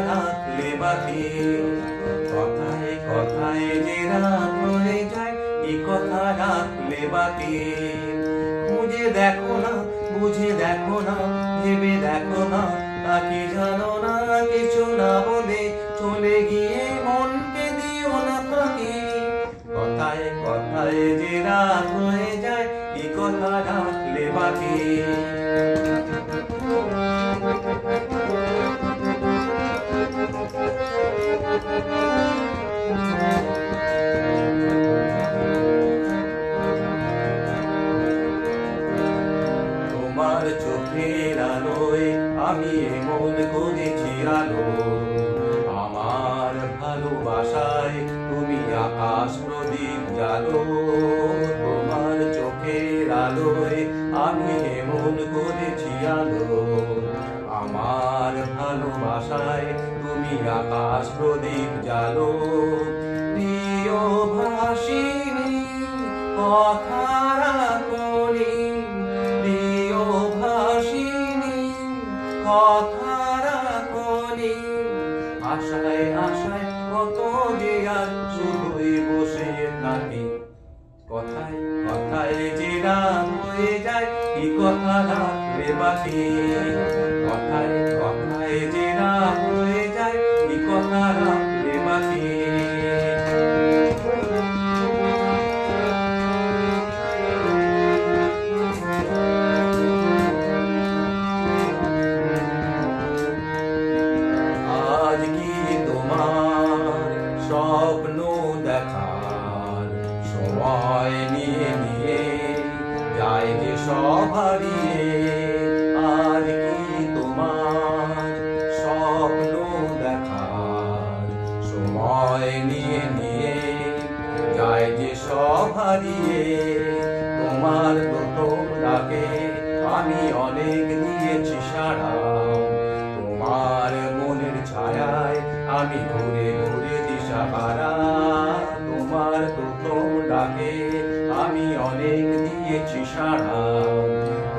রাখলে বাকি কথায় কথায় যে রাত হয়ে যায় কি কথা রাখলে বাকি বুঝে দেখো না, বুঝে দেখো না, ভেবে দেখো না তা কি জানো না, কিছু না বলে। চলে গিয়ে মনকে দিও না ফাঁকি কথায় কথায় যে রাত হয়ে যায় কি কথা রাখলে বাকি চোখের আলোয় আমি এমন করেছি আলো আমার ভালোবাসায় তুমি আকাশ প্রদীপ জালো তোমার চোখের আলোয় আমি এমন করেছি আলো আমার ভালোবাসায় তুমি আকাশ প্রদীপ জালো প্রিয় ভাসিনী কথা আশায় আশায় কত যে শুধুই বসে থাকি। কথায় কথায় যে হয়ে যায়, কি কথা রাখলে বাকি? কথায় স্বপ্ন সময় নিয়ে নিয়ে যায় যে সব আজ কি তোমার স্বপ্ন দেখার সময় নিয়ে নিয়ে যায় যে সব তোমার প্রথম ডাকে আমি অনেক দিয়েছি সারা তোমার মনের ছায়ায় আমি ঘুরে ঘুরে পারা তোমার প্রথম ডাকে আমি অনেক দিয়েছি সারা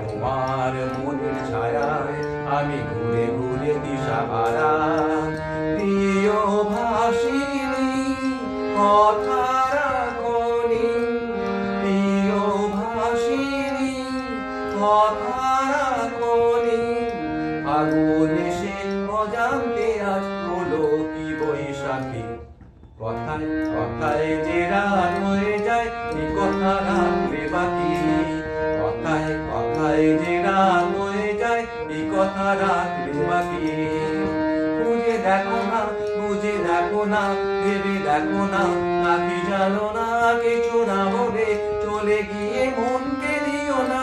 তোমার মনের ছায়ায় আমি ঘুরে ঘুরে দিশা পারা প্রিয় ভাসিনী, কথা রাখনি প্রিয় ভাসিনী, কথা রাখনি আগুন এসে অজান্তে আজ হলো কি বৈশাখী। কথায় কথায় যে হয়ে যায় এই কথা রাখলে বাকি। কথায় কথায় যে হয়ে যায় এই কথা রাখলে বাকি। বুঝে দেখো না, বুঝে দেখো না, ভেবে দেখো না নাকি জানো না, কিছু না বলে চলে গিয়ে মনকে দিও না।